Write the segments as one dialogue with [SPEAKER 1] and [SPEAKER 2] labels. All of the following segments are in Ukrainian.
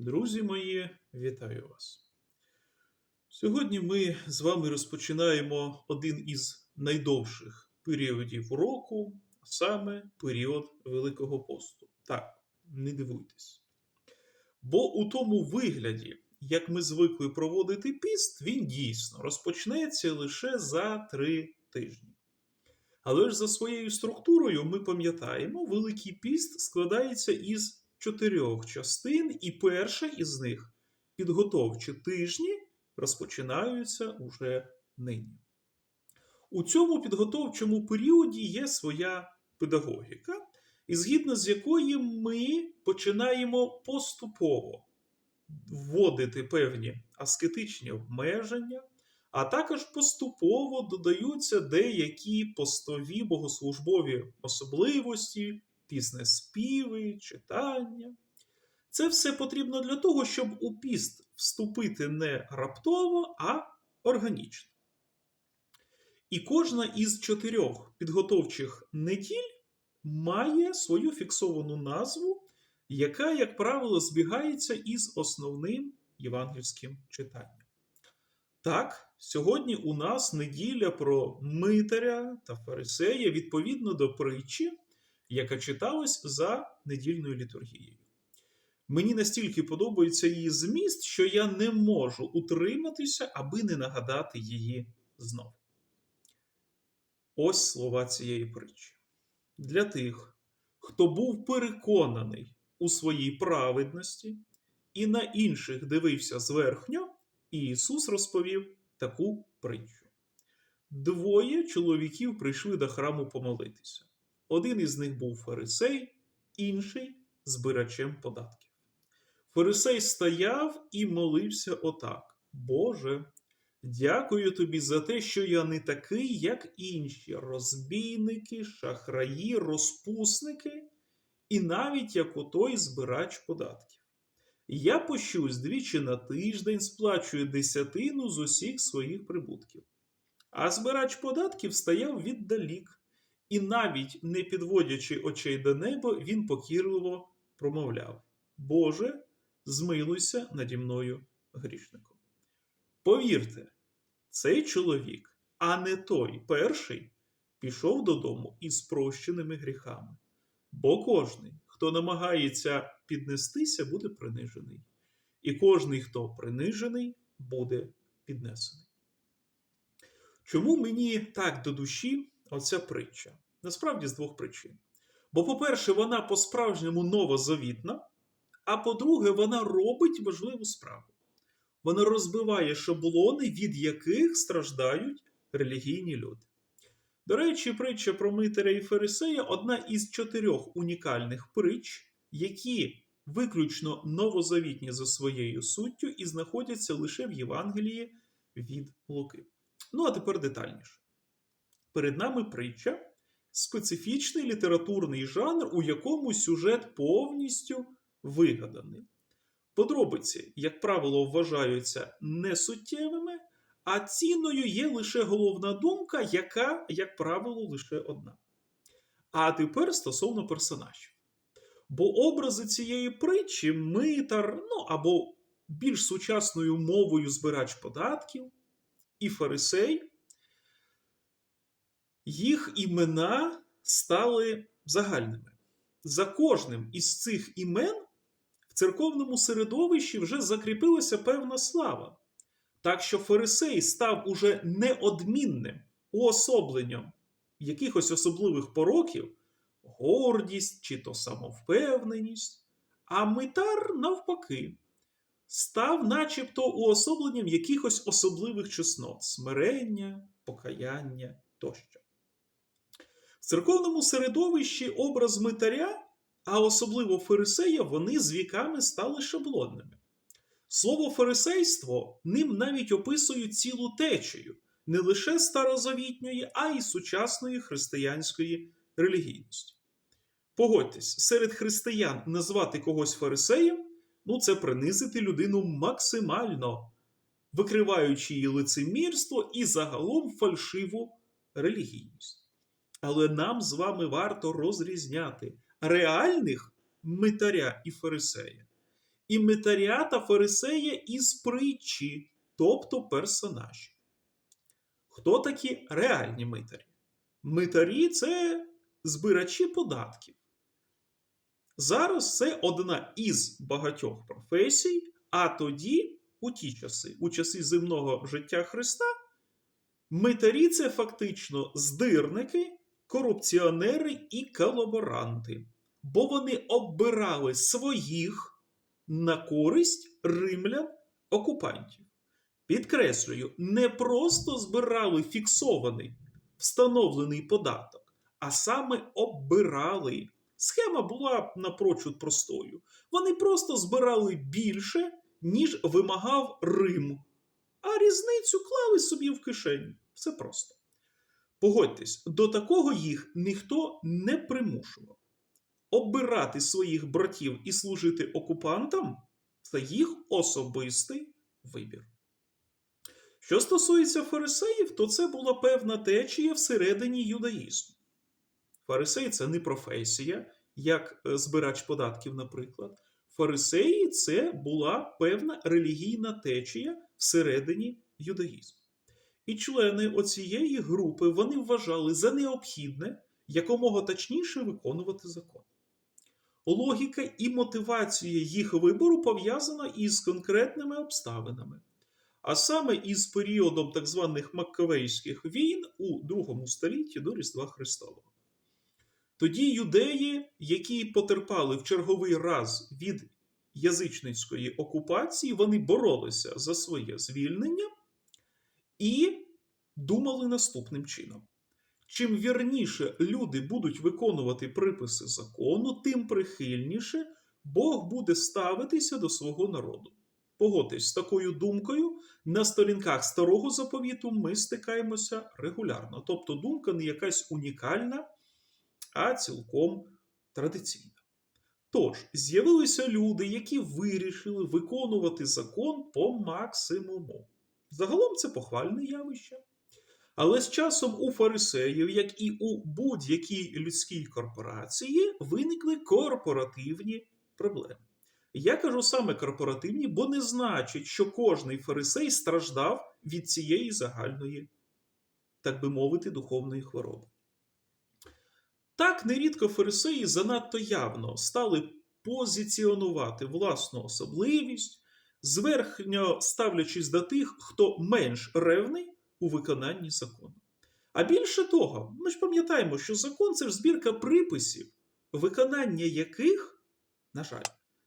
[SPEAKER 1] Друзі мої, вітаю вас. Сьогодні ми з вами розпочинаємо один із найдовших періодів року, а саме період Великого посту. Так, не дивуйтесь. Бо у тому вигляді, як ми звикли проводити піст, він дійсно розпочнеться лише за три тижні. Але ж за своєю структурою ми пам'ятаємо, Великий піст складається із чотирьох частин, і перша із них підготовчі тижні розпочинаються уже нині. У цьому підготовчому періоді є своя педагогіка, і згідно з якої ми починаємо поступово вводити певні аскетичні обмеження, а також поступово додаються деякі постові богослужбові особливості, піснеспіви, читання. Це все потрібно для того, щоб у піст вступити не раптово, а органічно. І кожна із чотирьох підготовчих неділь має свою фіксовану назву, яка, як правило, збігається із основним євангельським читанням. Так, сьогодні у нас неділя про митаря та фарисея відповідно до притчі, яка читалась за недільною літургією. Мені настільки подобається її зміст, що я не можу утриматися, аби не нагадати її знов. Ось слова цієї притчі. Для тих, хто був переконаний у своїй праведності і на інших дивився зверхньо, Ісус розповів таку притчу. Двоє чоловіків прийшли до храму помолитися. Один із них був фарисей, інший збирачем податків. Фарисей стояв і молився отак: Боже, дякую тобі за те, що я не такий, як інші розбійники, шахраї, розпусники, і навіть як отой збирач податків. Я пощусь двічі на тиждень, сплачую десятину з усіх своїх прибутків. А збирач податків стояв віддалік, і навіть не підводячи очей до неба, він покірливо промовляв: Боже, змилуйся наді мною грішником. Повірте, цей чоловік, а не той перший, пішов додому із прощеними гріхами. Бо кожний, хто намагається піднестися, буде принижений. І кожний, хто принижений, буде піднесений. Чому мені так до душі оця притча? Насправді з двох причин. Бо, по-перше, вона по-справжньому новозавітна, а по-друге, вона робить важливу справу. Вона розбиває шаблони, від яких страждають релігійні люди. До речі, притча про Митаря і Фарисея одна із чотирьох унікальних притч, які виключно новозавітні за своєю суттю і знаходяться лише в Євангелії від Луки. Ну, а тепер детальніше. Перед нами притча специфічний літературний жанр, у якому сюжет повністю вигаданий. Подробиці, як правило, вважаються несуттєвими, а цінною є лише головна думка, яка, як правило, лише одна. А тепер стосовно персонажів. Бо образи цієї притчі митар, ну або більш сучасною мовою збирач податків і фарисей, їх імена стали загальними. За кожним із цих імен в церковному середовищі вже закріпилася певна слава. Так що фарисей став уже неодмінним уособленням якихось особливих пороків, гордість чи то самовпевненість, а митар, навпаки, став начебто уособленням якихось особливих чеснот смирення, покаяння тощо. Церковному середовищі образ митаря, а особливо фарисея, вони з віками стали шаблонними. Слово фарисейство ним навіть описують цілу течію не лише старозавітньої, а й сучасної християнської релігійності. Погодьтесь, серед християн назвати когось фарисеєм ну це принизити людину максимально, викриваючи її лицемірство і загалом фальшиву релігійність. Але нам з вами варто розрізняти реальних митаря і фарисея і митаря та фарисея із притчі, тобто персонажі. Хто такі реальні митарі? Митарі це збирачі податків. Зараз це одна із багатьох професій, а тоді, у ті часи, у часи земного життя Христа, митарі це фактично здирники, корупціонери і колаборанти, бо вони оббирали своїх на користь римлян окупантів. Підкреслюю, не просто збирали фіксований встановлений податок, а саме оббирали. Схема була напрочуд простою. Вони просто збирали більше, ніж вимагав Рим, а різницю клали собі в кишеню. Все просто. Погодьтесь, до такого їх ніхто не примушував. Оббирати своїх братів і служити окупантам це їх особистий вибір. Що стосується фарисеїв, то це була певна течія всередині юдаїзму. Фарисей це не професія, як е, збирач податків, наприклад. Фарисеї це була певна релігійна течія всередині юдаїзму. І члени оцієї групи вони вважали за необхідне якомога точніше виконувати закон. Логіка і мотивація їх вибору пов'язана із конкретними обставинами, а саме із періодом так званих Маккавейських війн у другому столітті до Різдва Христового. Тоді юдеї, які потерпали в черговий раз від язичницької окупації, вони боролися за своє звільнення і думали наступним чином. Чим вірніше люди будуть виконувати приписи закону, тим прихильніше Бог буде ставитися до свого народу. Погодьтесь, з такою думкою на сторінках старого заповіту ми стикаємося регулярно. Тобто думка не якась унікальна, а цілком традиційна. Тож, з'явилися люди, які вирішили виконувати закон по максимуму. Загалом це похвальне явище. Але з часом у фарисеїв, як і у будь-якій людській корпорації, виникли корпоративні проблеми. Я кажу саме корпоративні, бо не значить, що кожний фарисей страждав від цієї загальної, так би мовити, духовної хвороби. Так, нерідко фарисеї занадто явно стали позиціонувати власну особливість, зверхньо ставлячись до тих, хто менш ревний у виконанні закону. А більше того, ми ж пам'ятаємо, що закон це ж збірка приписів, виконання яких, на жаль,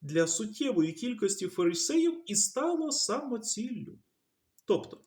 [SPEAKER 1] для суттєвої кількості фарисеїв і стало самоціллю. Тобто,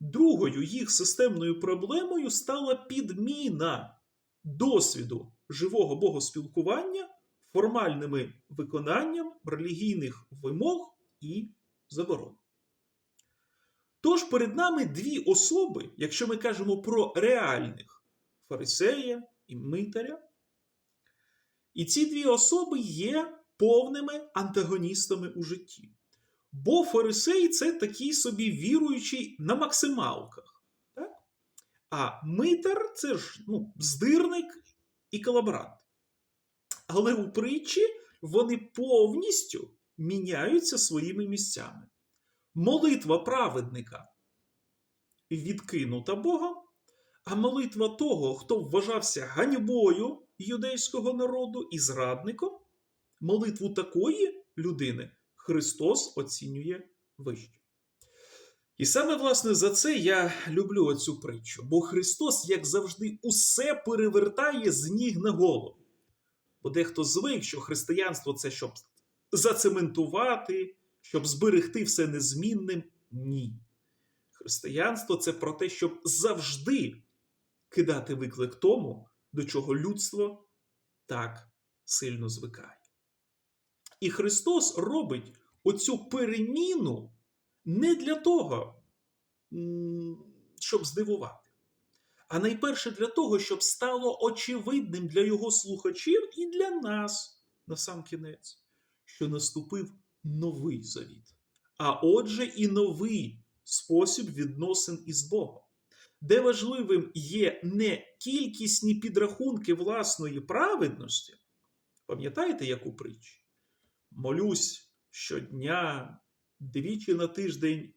[SPEAKER 1] другою їх системною проблемою стала підміна досвіду живого богоспілкування формальними виконанням релігійних вимог і заборон. Тож перед нами дві особи, якщо ми кажемо про реальних фарисея і митаря. І ці дві особи є повними антагоністами у житті. Бо фарисей це такий собі віруючий на максималках. Так? А митар це ж ну, здирник і колаборант. Але у притчі вони повністю міняються своїми місцями. Молитва праведника відкинута Богом, а молитва того, хто вважався ганьбою юдейського народу і зрадником, молитву такої людини Христос оцінює вище. І саме, власне, за це я люблю оцю притчу, бо Христос, як завжди, усе перевертає з ніг на голову. Бо дехто звик, що християнство це щоб зацементувати, щоб зберегти все незмінним. Ні. Християнство це про те, щоб завжди кидати виклик тому, до чого людство так сильно звикає. І Христос робить оцю переміну не для того, щоб здивувати, а найперше для того, щоб стало очевидним для його слухачів і для нас на сам кінець, що наступив новий завіт, а отже, і новий спосіб відносин із Богом, де важливим є не кількісні підрахунки власної праведності. Пам'ятаєте, як у притчі? Молюсь, щодня, двічі на тиждень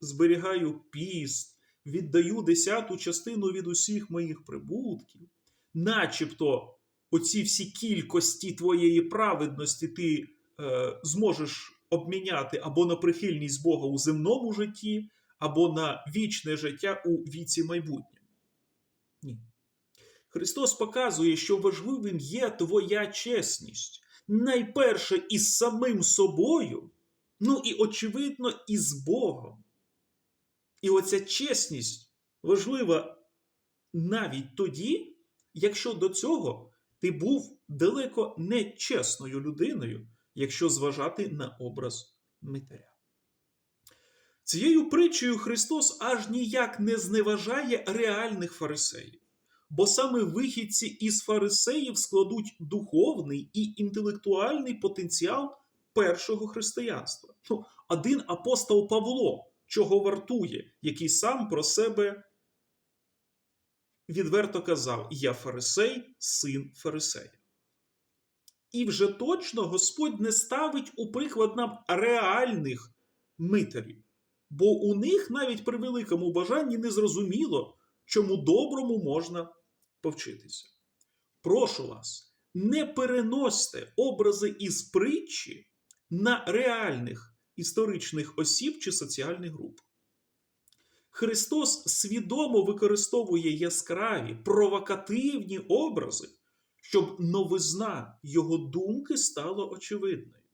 [SPEAKER 1] зберігаю піст, віддаю десяту частину від усіх моїх прибутків, начебто оці всі кількості твоєї праведності ти е, зможеш обміняти або на прихильність Бога у земному житті, або на вічне життя у віці майбутньому. Ні. Христос показує, що важливим є твоя чесність. Найперше із самим собою, ну і, очевидно, із Богом. І оця чесність важлива навіть тоді, якщо до цього ти був далеко нечесною людиною, якщо зважати на образ Митаря. Цією притчею Христос аж ніяк не зневажає реальних фарисеїв, бо саме вихідці із фарисеїв складуть духовний і інтелектуальний потенціал першого християнства. Ну, один апостол Павло чого вартує, який сам про себе відверто казав: Я фарисей, син фарисея. І вже точно Господь не ставить у приклад нам реальних митарів, бо у них навіть при великому бажанні не зрозуміло, чому доброму можна повчитися. Прошу вас, не переносьте образи із притчі на реальних історичних осіб чи соціальних груп. Христос свідомо використовує яскраві, провокативні образи, щоб новизна його думки стала очевидною,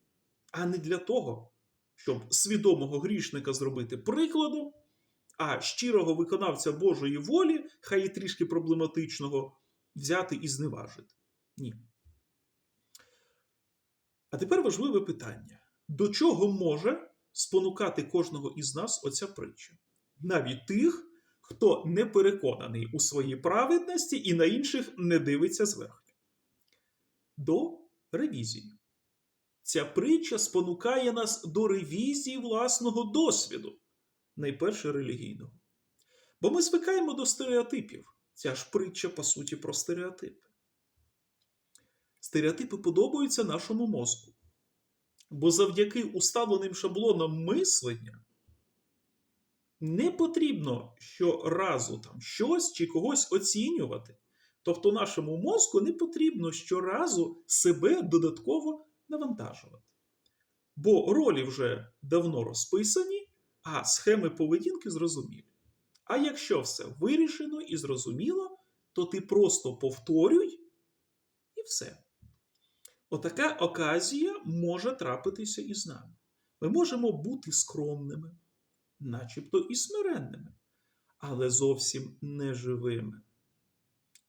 [SPEAKER 1] а не для того, щоб свідомого грішника зробити прикладом, а щирого виконавця Божої волі, хай і трішки проблематичного, взяти і зневажити. Ні. А тепер важливе питання: до чого може спонукати кожного із нас оця притча? Навіть тих, хто не переконаний у своїй праведності і на інших не дивиться зверху. До ревізії. Ця притча спонукає нас до ревізії власного досвіду, найперше релігійного. Бо ми звикаємо до стереотипів. Ця ж притча, по суті, про стереотипи. Стереотипи подобаються нашому мозку. Бо завдяки уставленим шаблонам мислення не потрібно щоразу там щось чи когось оцінювати. Тобто нашому мозку не потрібно щоразу себе додатково навантажувати. Бо ролі вже давно розписані, а схеми поведінки зрозумілі. А якщо все вирішено і зрозуміло, то ти просто повторюй і все. Отака оказія може трапитися і з нами. Ми можемо бути скромними, начебто і смиренними, але зовсім неживими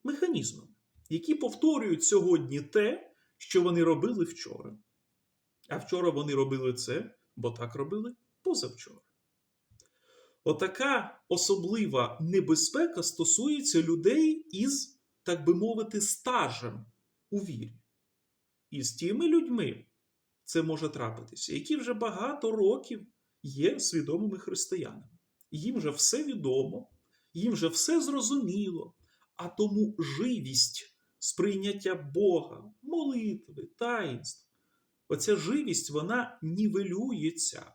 [SPEAKER 1] механізмами, які повторюють сьогодні те, що вони робили вчора. А вчора вони робили це, бо так робили позавчора. Отака особлива небезпека стосується людей із, так би мовити, стажем у вірі. І з тими людьми це може трапитися, які вже багато років є свідомими християнами. Їм вже все відомо, їм вже все зрозуміло, а тому живість сприйняття Бога, молитви, таїнств. Оця живість вона нівелюється.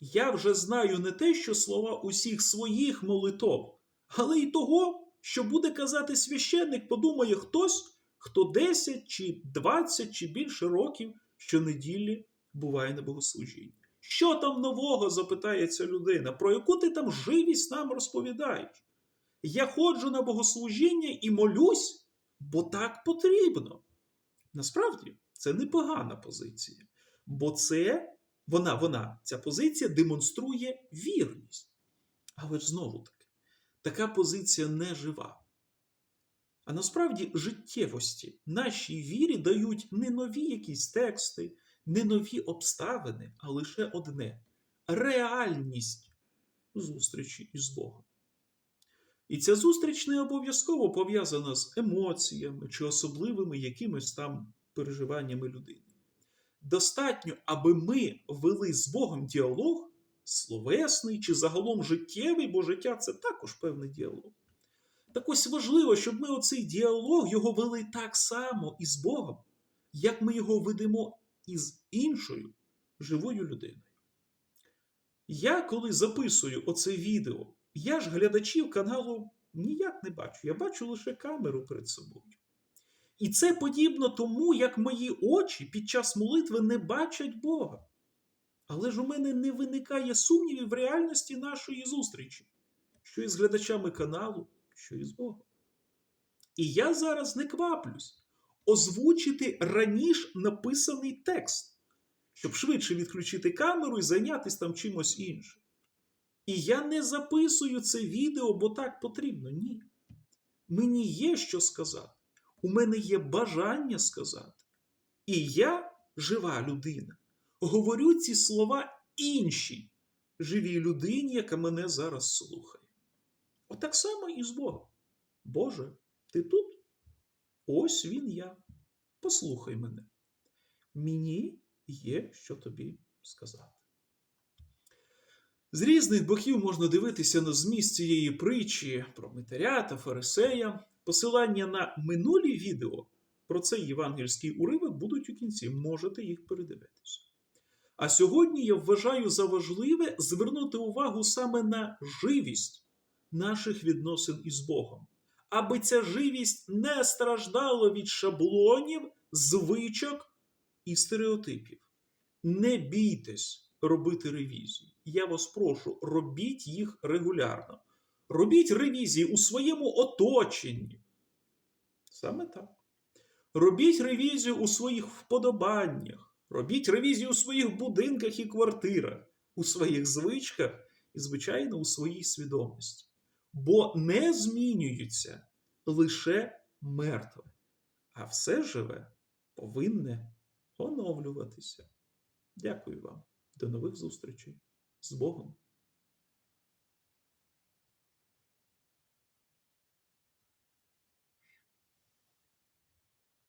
[SPEAKER 1] Я вже знаю не те, що слова усіх своїх молитов, але й того, що буде казати священник, подумає хтось, хто 10 чи 20 чи більше років щонеділі буває на богослужінні. Що там нового? запитає ця людина, про яку ти там живість нам розповідаєш? Я ходжу на богослужіння і молюсь, бо так потрібно. Насправді, це непогана позиція. Бо це вона, вона, ця позиція демонструє вірність. Але ж знову таки, така позиція не жива. А насправді життєвості нашій вірі дають не нові якісь тексти, не нові обставини, а лише одне реальність зустрічі із Богом. І ця зустріч не обов'язково пов'язана з емоціями чи особливими якимись там переживаннями людини. Достатньо, аби ми вели з Богом діалог, словесний чи загалом життєвий, бо життя це також певний діалог. Так ось важливо, щоб ми оцей діалог його вели так само із Богом, як ми його ведемо із іншою живою людиною. Я, коли записую оце відео, я ж глядачів каналу ніяк не бачу. Я бачу лише камеру перед собою. І це подібно тому, як мої очі під час молитви не бачать Бога. Але ж у мене не виникає сумнівів в реальності нашої зустрічі, що із глядачами каналу, що із Богом. І я зараз не кваплюсь озвучити раніше написаний текст, щоб швидше відключити камеру і зайнятися там чимось іншим. І я не записую це відео, бо так потрібно. Ні. Мені є що сказати. У мене є бажання сказати. І я, жива людина, говорю ці слова іншій живій людині, яка мене зараз слухає. Отак само і з Богом. Боже, ти тут? Ось він я. Послухай мене. Мені є що тобі сказати. З різних боків можна дивитися на зміст цієї притчі про Митаря та Фарисея. Посилання на минулі відео про цей євангельський уривок будуть у кінці, можете їх передивитися. А сьогодні я вважаю за важливе звернути увагу саме на живість наших відносин із Богом, аби ця живість не страждала від шаблонів, звичок і стереотипів. Не бійтесь робити ревізії. Я вас прошу, робіть їх регулярно. Робіть ревізії у своєму оточенні. Саме так. Робіть ревізію у своїх вподобаннях. Робіть ревізію у своїх будинках і квартирах, у своїх звичках і, звичайно, у своїй свідомості. Бо не змінюються лише мертве, а все живе повинне оновлюватися. Дякую вам. До нових зустрічей. З Богом!